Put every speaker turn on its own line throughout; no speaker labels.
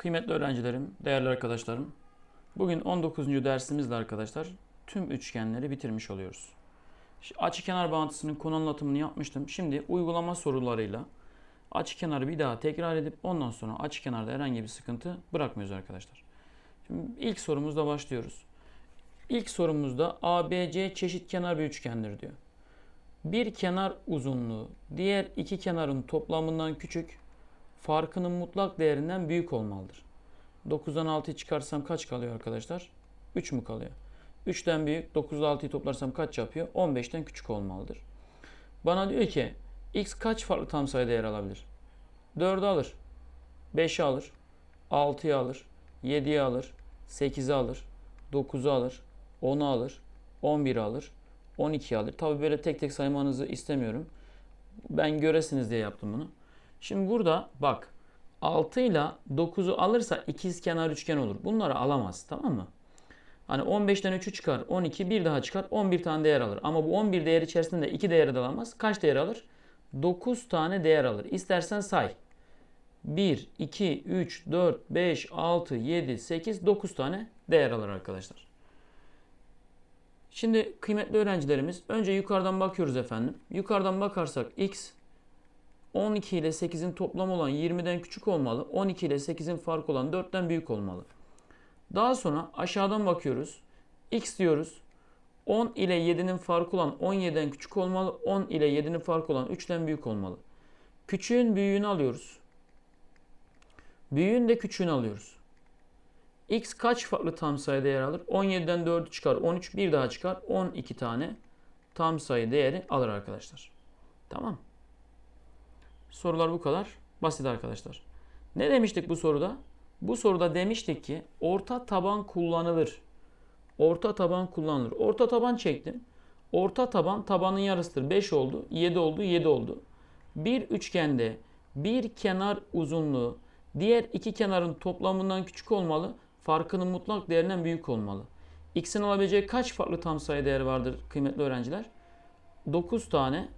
Kıymetli öğrencilerim, değerli arkadaşlarım. Bugün 19. dersimizde arkadaşlar tüm üçgenleri bitirmiş oluyoruz. Açıkenar bağıntısının konu anlatımını yapmıştım. Şimdi uygulama sorularıyla açıkenarı bir daha tekrar edip ondan sonra açıkenarda herhangi bir sıkıntı bırakmıyoruz arkadaşlar. Şimdi ilk sorumuzla başlıyoruz. İlk sorumuzda ABC çeşitkenar bir üçgendir diyor. Bir kenar uzunluğu diğer iki kenarın toplamından küçük, farkının mutlak değerinden büyük olmalıdır. 9'dan 6'yı çıkarsam kaç kalıyor arkadaşlar? 3 mü kalıyor? 3'ten büyük, 9'da 6'yı toplarsam kaç yapıyor? 15'ten küçük olmalıdır. Bana diyor ki x kaç farklı tam sayı değer alabilir? 4'ü alır, 5'i alır, 6'yı alır, 7'yi alır, 8'i alır, 9'u alır, 10'u alır, 11'i alır, 12'yi alır. Tabi böyle tek tek saymanızı istemiyorum. Ben göresiniz diye yaptım bunu. Şimdi burada bak 6 ile 9'u alırsa ikizkenar üçgen olur. Bunları alamaz tamam mı? Hani 15'ten 3'ü çıkar 12 bir daha çıkar 11 tane değer alır. Ama bu 11 değer içerisinde 2 değeri de alamaz. Kaç değer alır? 9 tane değer alır. İstersen say. 1, 2, 3, 4, 5, 6, 7, 8, 9 tane değer alır arkadaşlar. Şimdi kıymetli öğrencilerimiz önce yukarıdan bakıyoruz efendim. Yukarıdan bakarsak x 12 ile 8'in toplamı olan 20'den küçük olmalı. 12 ile 8'in farkı olan 4'ten büyük olmalı. Daha sonra aşağıdan bakıyoruz. x diyoruz. 10 ile 7'nin farkı olan 17'den küçük olmalı. 10 ile 7'nin farkı olan 3'ten büyük olmalı. Küçüğün büyüğünü alıyoruz. Büyüğün de küçüğünü alıyoruz. x kaç farklı tam sayı değer alır? 17'den 4'ü çıkar. 13 bir daha çıkar. 12 tane tam sayı değeri alır arkadaşlar. Tamam. Sorular bu kadar basit arkadaşlar. Ne demiştik bu soruda? Bu soruda demiştik ki orta taban kullanılır. Orta taban kullanılır. Orta taban çektim. Orta taban tabanın yarısıdır. 5 oldu, 7 oldu, 7 oldu. Bir üçgende bir kenar uzunluğu diğer iki kenarın toplamından küçük olmalı. Farkının mutlak değerinden büyük olmalı. X'in alabileceği kaç farklı tam sayı değeri vardır kıymetli öğrenciler? 9 tane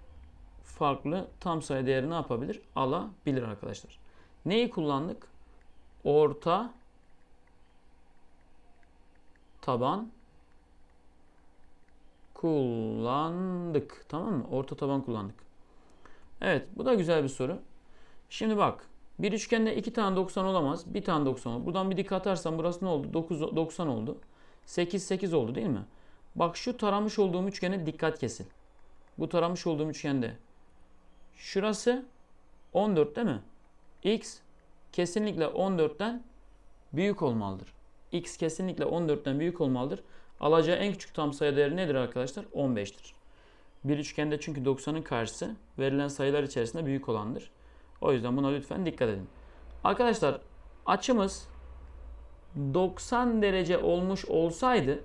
farklı tam sayı değeri ne yapabilir? Alabilir arkadaşlar. Neyi kullandık? Orta taban kullandık. Tamam mı? Orta taban kullandık. Evet bu da güzel bir soru. Şimdi bak bir üçgende iki tane 90 olamaz. Bir tane 90 olur. Buradan bir dik atarsam burası ne oldu? 9, 90 oldu. 8, 8 oldu değil mi? Bak şu taramış olduğum üçgene dikkat kesin. Bu taramış olduğum üçgende Şurası 14 değil mi? X kesinlikle 14'ten büyük olmalıdır. X kesinlikle 14'ten büyük olmalıdır. Alacağı en küçük tam sayı değeri nedir arkadaşlar? 15'tir. Bir üçgende çünkü 90'ın karşısı verilen sayılar içerisinde büyük olandır. O yüzden buna lütfen dikkat edin. Arkadaşlar açımız 90 derece olmuş olsaydı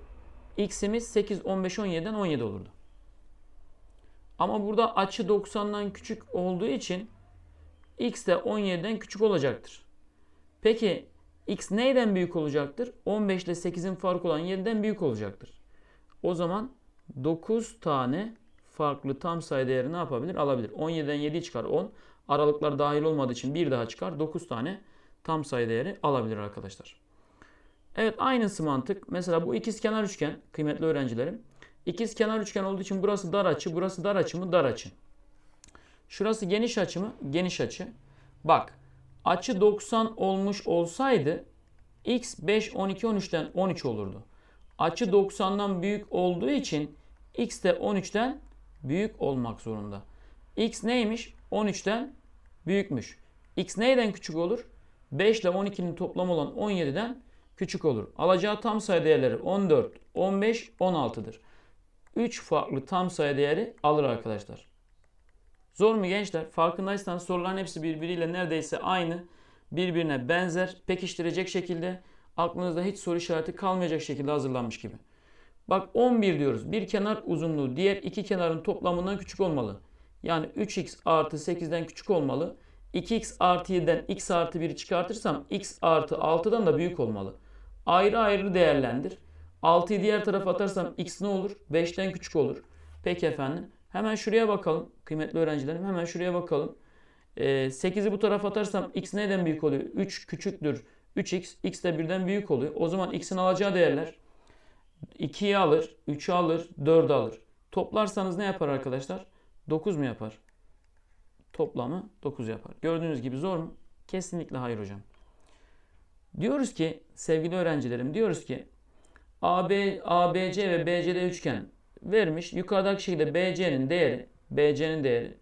x'imiz 8, 15, 17'den 17 olurdu. Ama burada açı 90'dan küçük olduğu için x de 17'den küçük olacaktır. Peki x neyden büyük olacaktır? 15 ile 8'in farkı olan 7'den büyük olacaktır. O zaman 9 tane farklı tam sayı değeri ne yapabilir? Alabilir. 17'den 7 çıkar 10. Aralıklar dahil olmadığı için bir daha çıkar. 9 tane tam sayı değeri alabilir arkadaşlar. Evet aynısı mantık. Mesela bu ikizkenar üçgen kıymetli öğrencilerim. İkiz kenar üçgen olduğu için burası dar açı, burası dar açı mı? Dar açı. Şurası geniş açı mı? Geniş açı. Bak açı 90 olmuş olsaydı x 5, 12, 13'ten 13 olurdu. Açı 90'dan büyük olduğu için x de 13'ten büyük olmak zorunda. x neymiş? 13'ten büyükmüş. x neyden küçük olur? 5 ile 12'nin toplamı olan 17'den küçük olur. Alacağı tam sayı değerleri 14, 15, 16'dır. 3 farklı tam sayı değeri alır arkadaşlar. Zor mu gençler? Farkındaysanız soruların hepsi birbiriyle neredeyse aynı. Birbirine benzer, pekiştirecek şekilde aklınızda hiç soru işareti kalmayacak şekilde hazırlanmış gibi. Bak 11 diyoruz. Bir kenar uzunluğu diğer iki kenarın toplamından küçük olmalı. Yani 3x artı 8'den küçük olmalı. 2x artı 7'den x artı 1'i çıkartırsam x artı 6'dan da büyük olmalı. Ayrı ayrı değerlendir. 6'yı diğer tarafa atarsam x ne olur? 5'ten küçük olur. Peki efendim. Hemen şuraya bakalım. Kıymetli öğrencilerim hemen şuraya bakalım. Ee, 8'i bu tarafa atarsam x neden büyük oluyor? 3 küçüktür. 3x, x de birden büyük oluyor. O zaman x'in alacağı değerler 2'yi alır, 3'ü alır, 4'ü alır. Toplarsanız ne yapar arkadaşlar? 9 mu yapar? Toplamı 9 yapar. Gördüğünüz gibi zor mu? Kesinlikle hayır hocam. Diyoruz ki sevgili öğrencilerim diyoruz ki AB, ABC ve BCD üçgen vermiş. Yukarıdaki şekilde BC'nin değeri BC'nin değeri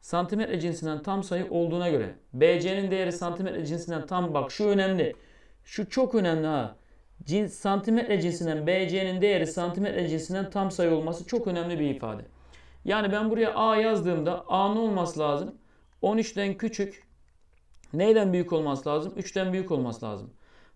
santimetre cinsinden tam sayı olduğuna göre BC'nin değeri santimetre cinsinden tam bak şu önemli. Şu çok önemli ha. Cins, santimetre cinsinden BC'nin değeri santimetre cinsinden tam sayı olması çok önemli bir ifade. Yani ben buraya A yazdığımda A ne olması lazım? 13'ten küçük neyden büyük olması lazım? 3'ten büyük olması lazım.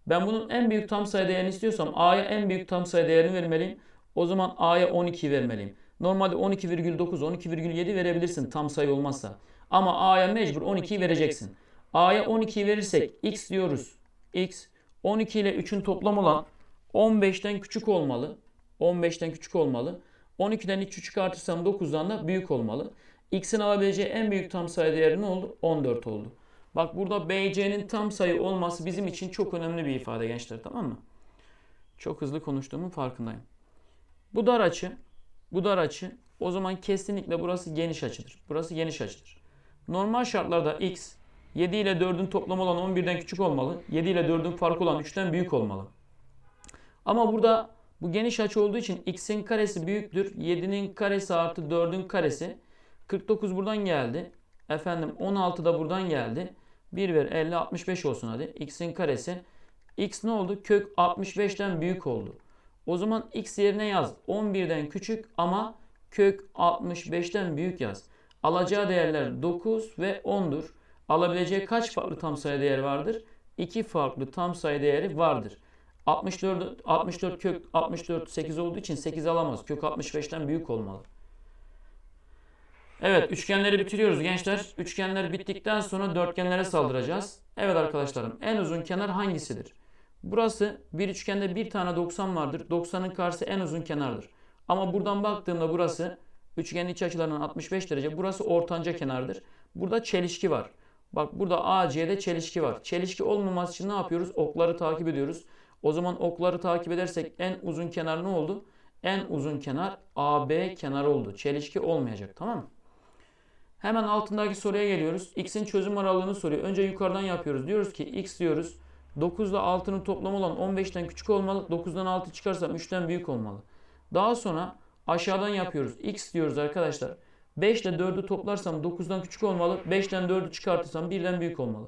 Ben bunun en büyük tam sayı değerini istiyorsam A'ya en büyük tam sayı değerini vermeliyim. O zaman A'ya 12 vermeliyim. Normalde 12,9, 12,7 verebilirsin tam sayı olmazsa. Ama A'ya mecbur 12'yi vereceksin. A'ya 12'yi verirsek x diyoruz. x 12 ile 3'ün toplam olan 15'ten küçük olmalı. 15'ten küçük olmalı. 12'den 3'ü çıkartırsam 9'dan da büyük olmalı. X'in alabileceği en büyük tam sayı değeri ne oldu? 14 oldu. Bak burada BC'nin tam sayı olması bizim için çok önemli bir ifade gençler tamam mı? Çok hızlı konuştuğumun farkındayım. Bu dar açı, bu dar açı o zaman kesinlikle burası geniş açıdır. Burası geniş açıdır. Normal şartlarda x 7 ile 4'ün toplamı olan 11'den küçük olmalı. 7 ile 4'ün farkı olan 3'ten büyük olmalı. Ama burada bu geniş açı olduğu için x'in karesi büyüktür. 7'nin karesi artı 4'ün karesi. 49 buradan geldi. Efendim 16 da buradan geldi. 1 ver 50 65 olsun hadi. X'in karesi. X ne oldu? Kök 65'ten büyük oldu. O zaman x yerine yaz. 11'den küçük ama kök 65'ten büyük yaz. Alacağı değerler 9 ve 10'dur. Alabileceği kaç farklı tam sayı değeri vardır? 2 farklı tam sayı değeri vardır. 64 64 kök 64 8 olduğu için 8 alamaz. Kök 65'ten büyük olmalı. Evet üçgenleri bitiriyoruz gençler. Üçgenler bittikten sonra dörtgenlere saldıracağız. Evet arkadaşlarım en uzun kenar hangisidir? Burası bir üçgende bir tane 90 vardır. 90'ın karşısı en uzun kenardır. Ama buradan baktığımda burası üçgenin iç açılarının 65 derece. Burası ortanca kenardır. Burada çelişki var. Bak burada AC'de çelişki var. Çelişki olmaması için ne yapıyoruz? Okları takip ediyoruz. O zaman okları takip edersek en uzun kenar ne oldu? En uzun kenar AB kenarı oldu. Çelişki olmayacak tamam mı? Hemen altındaki soruya geliyoruz. X'in çözüm aralığını soruyor. Önce yukarıdan yapıyoruz. Diyoruz ki X diyoruz. 9 ile 6'nın toplamı olan 15'ten küçük olmalı. 9'dan 6 çıkarsam 3'ten büyük olmalı. Daha sonra aşağıdan yapıyoruz. X diyoruz arkadaşlar. 5 ile 4'ü toplarsam 9'dan küçük olmalı. 5'ten 4'ü çıkartırsam 1'den büyük olmalı.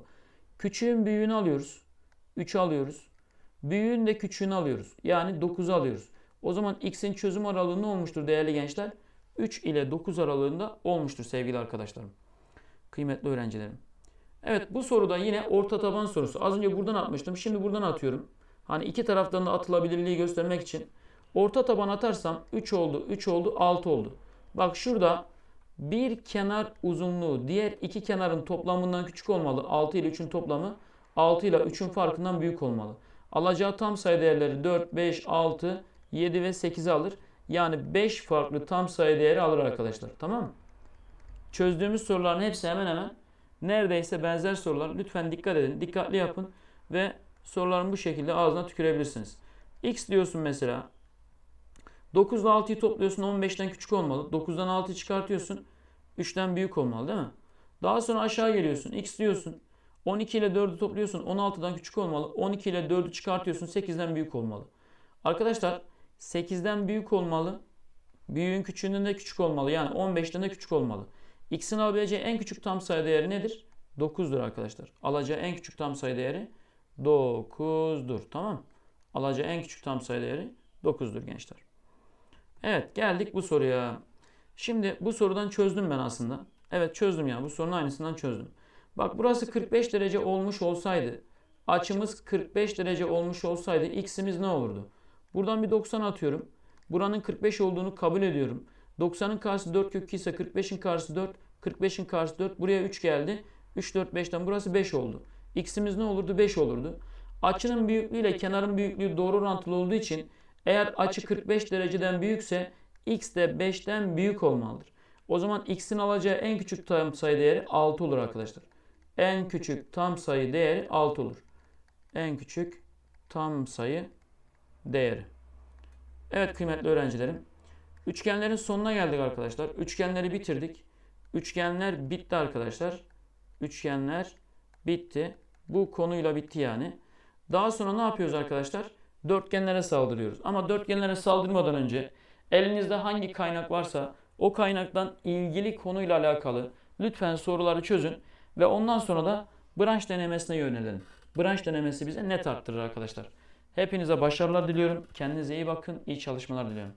Küçüğün büyüğünü alıyoruz. 3'ü alıyoruz. Büyüğün de küçüğünü alıyoruz. Yani 9'u alıyoruz. O zaman x'in çözüm aralığı ne olmuştur değerli gençler? 3 ile 9 aralığında olmuştur sevgili arkadaşlarım. Kıymetli öğrencilerim. Evet bu soruda yine orta taban sorusu. Az önce buradan atmıştım. Şimdi buradan atıyorum. Hani iki taraftan da atılabilirliği göstermek için. Orta taban atarsam 3 oldu, 3 oldu, 6 oldu. Bak şurada bir kenar uzunluğu diğer iki kenarın toplamından küçük olmalı. 6 ile 3'ün toplamı 6 ile 3'ün farkından büyük olmalı. Alacağı tam sayı değerleri 4, 5, 6, 7 ve 8'i alır. Yani 5 farklı tam sayı değeri alır arkadaşlar. Tamam mı? Çözdüğümüz soruların hepsi hemen hemen neredeyse benzer sorular. Lütfen dikkat edin. Dikkatli yapın ve soruların bu şekilde ağzına tükürebilirsiniz. X diyorsun mesela. 9 ile 6'yı topluyorsun 15'ten küçük olmalı. 9'dan 6'yı çıkartıyorsun. 3'ten büyük olmalı değil mi? Daha sonra aşağı geliyorsun. X diyorsun. 12 ile 4'ü topluyorsun. 16'dan küçük olmalı. 12 ile 4'ü çıkartıyorsun. 8'den büyük olmalı. Arkadaşlar 8'den büyük olmalı. Büyüğün küçüğünden de küçük olmalı. Yani 15'ten de küçük olmalı. X'in alabileceği en küçük tam sayı değeri nedir? 9'dur arkadaşlar. Alacağı en küçük tam sayı değeri 9'dur. Tamam Alacağı en küçük tam sayı değeri 9'dur gençler. Evet geldik bu soruya. Şimdi bu sorudan çözdüm ben aslında. Evet çözdüm ya. Bu sorunun aynısından çözdüm. Bak burası 45 derece olmuş olsaydı açımız 45 derece olmuş olsaydı x'imiz ne olurdu? Buradan bir 90 atıyorum. Buranın 45 olduğunu kabul ediyorum. 90'ın karşısı 4 kök 2 ise 45'in karşısı 4. 45'in karşısı 4. Buraya 3 geldi. 3, 4, 5'ten burası 5 oldu. X'imiz ne olurdu? 5 olurdu. Açının büyüklüğü ile kenarın büyüklüğü doğru orantılı olduğu için eğer açı 45 dereceden büyükse x de 5'ten büyük olmalıdır. O zaman x'in alacağı en küçük tam sayı değeri 6 olur arkadaşlar. En küçük tam sayı değeri 6 olur. en küçük tam sayı değeri. Evet kıymetli öğrencilerim. Üçgenlerin sonuna geldik arkadaşlar. Üçgenleri bitirdik. Üçgenler bitti arkadaşlar. Üçgenler bitti. Bu konuyla bitti yani. Daha sonra ne yapıyoruz arkadaşlar? Dörtgenlere saldırıyoruz. Ama dörtgenlere saldırmadan önce elinizde hangi kaynak varsa o kaynaktan ilgili konuyla alakalı lütfen soruları çözün ve ondan sonra da branş denemesine yönelin. Branş denemesi bize net arttırır arkadaşlar. Hepinize başarılar diliyorum. Kendinize iyi bakın. İyi çalışmalar diliyorum.